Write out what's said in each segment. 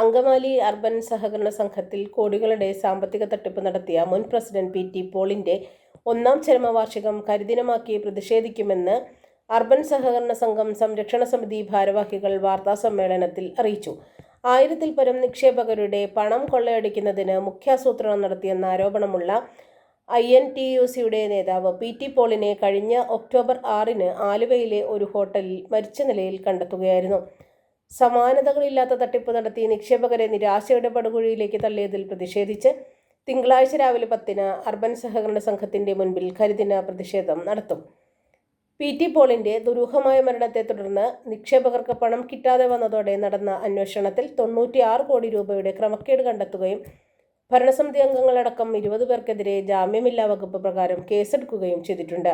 Angamaly urban സഹകരണ സംഘത്തിൽ കോടികളുടെ സാമ്പത്തിക തട്ടിപ്പ് നടത്തിയ മുൻ പ്രസിഡന്റ് പി ടി പോളിന്റെ ഒന്നാം ചരമവാർഷികം കരിദിനമാക്കി പ്രതിഷേധിക്കുമെന്ന് അർബൻ സഹകരണ സംഘം സംരക്ഷണ സമിതി ഭാരവാഹികൾ വാർത്താസമ്മേളനത്തിൽ അറിയിച്ചു. ആയിരത്തിൽ പരം നിക്ഷേപകരുടെ പണം കൊള്ളയടിക്കുന്നതിന് മുഖ്യാസൂത്രണം നടത്തിയെന്ന ആരോപണമുള്ള ഐ എൻ ടി യു സിയുടെ നേതാവ് പി ടി പോളിനെ കഴിഞ്ഞ ഒക്ടോബർ ആറിന് ആലുവയിലെ ഒരു ഹോട്ടലിൽ മരിച്ച നിലയിൽ കണ്ടെത്തുകയായിരുന്നു. സമാനതകളില്ലാത്ത തട്ടിപ്പ് നടത്തി നിക്ഷേപകരെ നിരാശയുടെ പടുകുഴിയിലേക്ക് തള്ളിയതിൽ പ്രതിഷേധിച്ച് തിങ്കളാഴ്ച രാവിലെ പത്തിന് അർബൻ സഹകരണ സംഘത്തിന്റെ മുൻപിൽ കരിദിന പ്രതിഷേധം നടത്തും. പി ടി പോളിന്റെ ദുരൂഹമായ മരണത്തെ തുടർന്ന് നിക്ഷേപകർക്ക് പണം കിട്ടാതെ വന്നതോടെ നടന്ന അന്വേഷണത്തിൽ തൊണ്ണൂറ്റിയാറ് കോടി രൂപയുടെ ക്രമക്കേട് കണ്ടെത്തുകയും ഭരണസമിതി അംഗങ്ങളടക്കം ഇരുപത് പേർക്കെതിരെ ജാമ്യമില്ലാ വകുപ്പ് പ്രകാരം കേസെടുക്കുകയും ചെയ്തിട്ടുണ്ട്.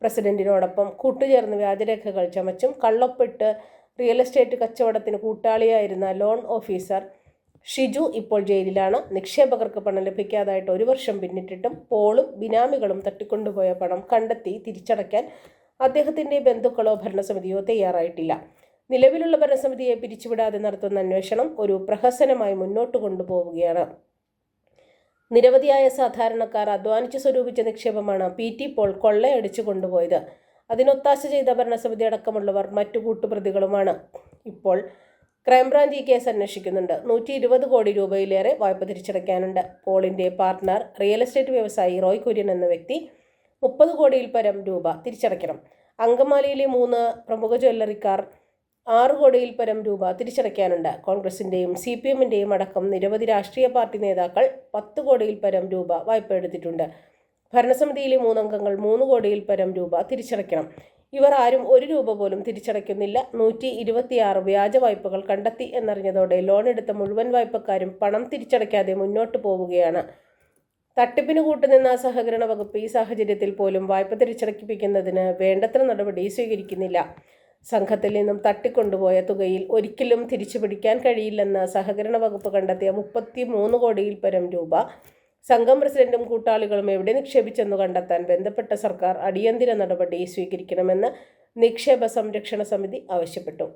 പ്രസിഡന്റിനോടൊപ്പം കൂട്ടുചേർന്ന് വ്യാജരേഖകൾ ചമച്ചും കള്ളൊപ്പിട്ട് റിയൽ എസ്റ്റേറ്റ് കച്ചവടത്തിന് കൂട്ടാളിയായിരുന്ന ലോൺ ഓഫീസർ ഷിജു ഇപ്പോൾ ജയിലിലാണ്. നിക്ഷേപകർക്ക് പണം ലഭിക്കാതായിട്ട് ഒരു വർഷം പിന്നിട്ടിട്ടും പോളും ബിനാമികളും തട്ടിക്കൊണ്ടുപോയ പണം കണ്ടെത്തി തിരിച്ചടയ്ക്കാൻ അദ്ദേഹത്തിന്റെ ബന്ധുക്കളോ ഭരണസമിതിയോ തയ്യാറായിട്ടില്ല. നിലവിലുള്ള ഭരണസമിതിയെ പിരിച്ചുവിടാതെ നടത്തുന്ന അന്വേഷണം ഒരു പ്രഹസനമായി മുന്നോട്ട് കൊണ്ടുപോവുകയാണ്. നിരവധിയായ സാധാരണക്കാർ അധ്വാനിച്ച് സ്വരൂപിച്ച നിക്ഷേപമാണ് പി ടി പോൾ കൊള്ളയടിച്ചു കൊണ്ടുപോയത്. അതിനൊത്താശ ചെയ്ത ഭരണസമിതി അടക്കമുള്ളവർ മറ്റു കൂട്ടുപ്രതികളുമാണ്. ഇപ്പോൾ ക്രൈംബ്രാഞ്ച് ഈ കേസ് അന്വേഷിക്കുന്നുണ്ട്. നൂറ്റി ഇരുപത് കോടി രൂപയിലേറെ വായ്പ തിരിച്ചടയ്ക്കാനുണ്ട്. പോളിന്റെ പാർട്ട്ണർ റിയൽ എസ്റ്റേറ്റ് വ്യവസായി റോയ് കുര്യൻ എന്ന വ്യക്തി മുപ്പത് കോടിയിൽ പരം രൂപ തിരിച്ചടയ്ക്കണം. അങ്കമാലിയിലെ മൂന്ന് പ്രമുഖ ജ്വല്ലറിക്കാർ ആറ് കോടിയിൽ പരം രൂപ തിരിച്ചടയ്ക്കാനുണ്ട്. കോൺഗ്രസിന്റെയും സി പി എമ്മിന്റെയും അടക്കം നിരവധി രാഷ്ട്രീയ പാർട്ടി നേതാക്കൾ പത്ത് കോടിയിൽ പരം രൂപ വായ്പ എടുത്തിട്ടുണ്ട്. ഭരണസമിതിയിലെ മൂന്നംഗങ്ങൾ മൂന്ന് കോടിയിൽ പരം രൂപ തിരിച്ചടയ്ക്കണം. ഇവർ ആരും ഒരു രൂപ പോലും തിരിച്ചടയ്ക്കുന്നില്ല. നൂറ്റി ഇരുപത്തിയാറ് വ്യാജ വായ്പകൾ കണ്ടെത്തി എന്നറിഞ്ഞതോടെ ലോൺ എടുത്ത മുഴുവൻ വായ്പക്കാരും പണം തിരിച്ചടയ്ക്കാതെ മുന്നോട്ട് പോവുകയാണ്. തട്ടിപ്പിന് കൂട്ടുനിന്ന സഹകരണ വകുപ്പ് ഈ സാഹചര്യത്തിൽ പോലും വായ്പ തിരിച്ചടക്കിപ്പിക്കുന്നതിന് വേണ്ടത്ര നടപടി സ്വീകരിക്കുന്നില്ല. സംഘത്തിൽ നിന്നും തട്ടിക്കൊണ്ടുപോയ തുകയിൽ ഒരിക്കലും തിരിച്ചു പിടിക്കാൻ കഴിയില്ലെന്ന് സഹകരണ വകുപ്പ് കണ്ടെത്തിയ മുപ്പത്തി മൂന്ന് കോടിയിൽ പരം രൂപ സംഘം പ്രസിഡന്റും കൂട്ടാളികളും എവിടെ നിക്ഷേപിച്ചെന്ന് കണ്ടെത്താൻ ബന്ധപ്പെട്ട സർക്കാർ അടിയന്തര നടപടി സ്വീകരിക്കണമെന്ന് നിക്ഷേപ സംരക്ഷണ സമിതി ആവശ്യപ്പെട്ടു.